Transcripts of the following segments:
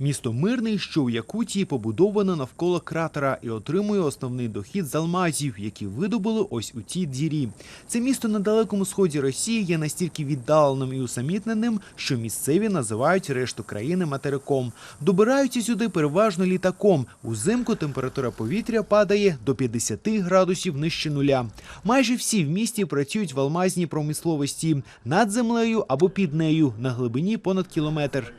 Місто Мирний, що у Якутії, побудовано навколо кратера і отримує основний дохід з алмазів, які видобули ось у цій дірі. Це місто на далекому сході Росії є настільки віддаленим і усамітненим, що місцеві називають решту країни материком. Добираються сюди переважно літаком. Узимку температура повітря падає до 50 градусів нижче нуля. Майже всі в місті працюють в алмазній промисловості над землею або під нею на глибині понад кілометр.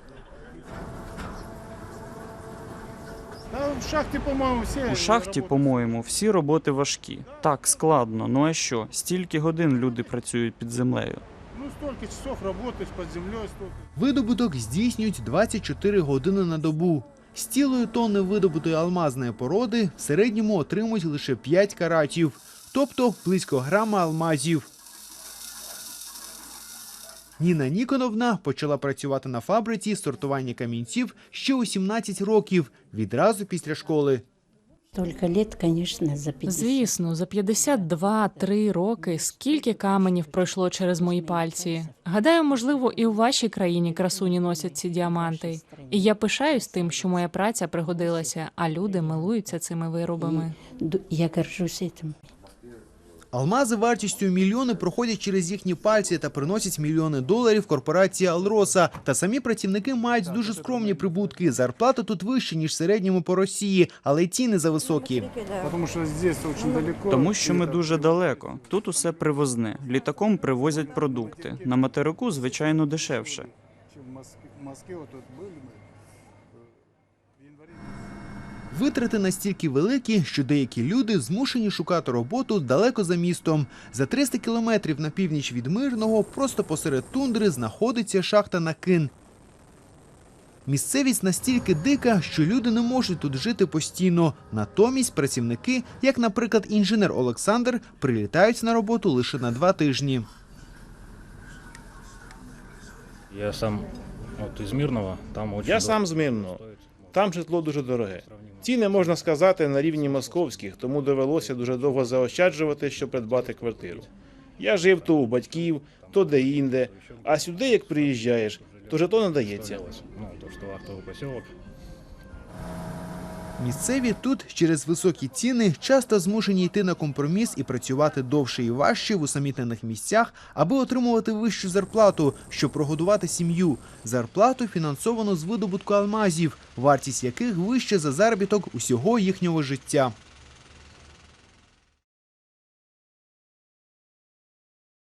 В шахті, по-моєму, всі. У шахті, по-моєму, всі роботи важкі. Так, складно. Ну а що? Стільки годин люди працюють під землею. Ну, стільки часов працюєш під землею, стільки. Видобуток здійснюють 24 години на добу. З цілої тонни видобутої алмазної породи в середньому отримують лише 5 каратів, тобто близько грама алмазів. Ніна Ніконовна почала працювати на фабриці сортування камінців ще у 17 років, відразу після школи. Только лет, конечно, за 50. Звісно, за 52-3 роки скільки каменів пройшло через мої пальці. Гадаю, можливо, і у вашій країні красуні носять ці діаманти. І я пишаюсь тим, що моя праця пригодилася, а люди милуються цими виробами. Я горжусь этим. Алмази вартістю мільйони проходять через їхні пальці та приносять мільйони доларів корпорації Алроса. Та самі працівники мають дуже скромні прибутки. Зарплата тут вища, ніж в середньому по Росії, але й ціни зависокі. Тому що ми дуже далеко. Тут усе привозне. Літаком привозять продукти. На материку, звичайно, дешевше. В Москві, в Москві отут були ми. В январі. Витрати настільки великі, що деякі люди змушені шукати роботу далеко за містом. За 300 кілометрів на північ від Мирного, просто посеред тундри, знаходиться шахта Накин. Місцевість настільки дика, що люди не можуть тут жити постійно. Натомість працівники, як, наприклад, інженер Олександр, прилітають на роботу лише на два тижні. Я сам от із Мирного, там очень Я сам з Мирного. Там житло дуже дороге. Ціни можна сказати на рівні московських, тому довелося дуже довго заощаджувати, щоб придбати квартиру. Я жив то у батьків, то де-інде, а сюди, як приїжджаєш, то житло надається. Ну, то, що актовый поселок. Місцеві тут через високі ціни часто змушені йти на компроміс і працювати довше і важче в усамітнених місцях, аби отримувати вищу зарплату, щоб прогодувати сім'ю. Зарплату фінансовано з видобутку алмазів, вартість яких вища за заробіток усього їхнього життя.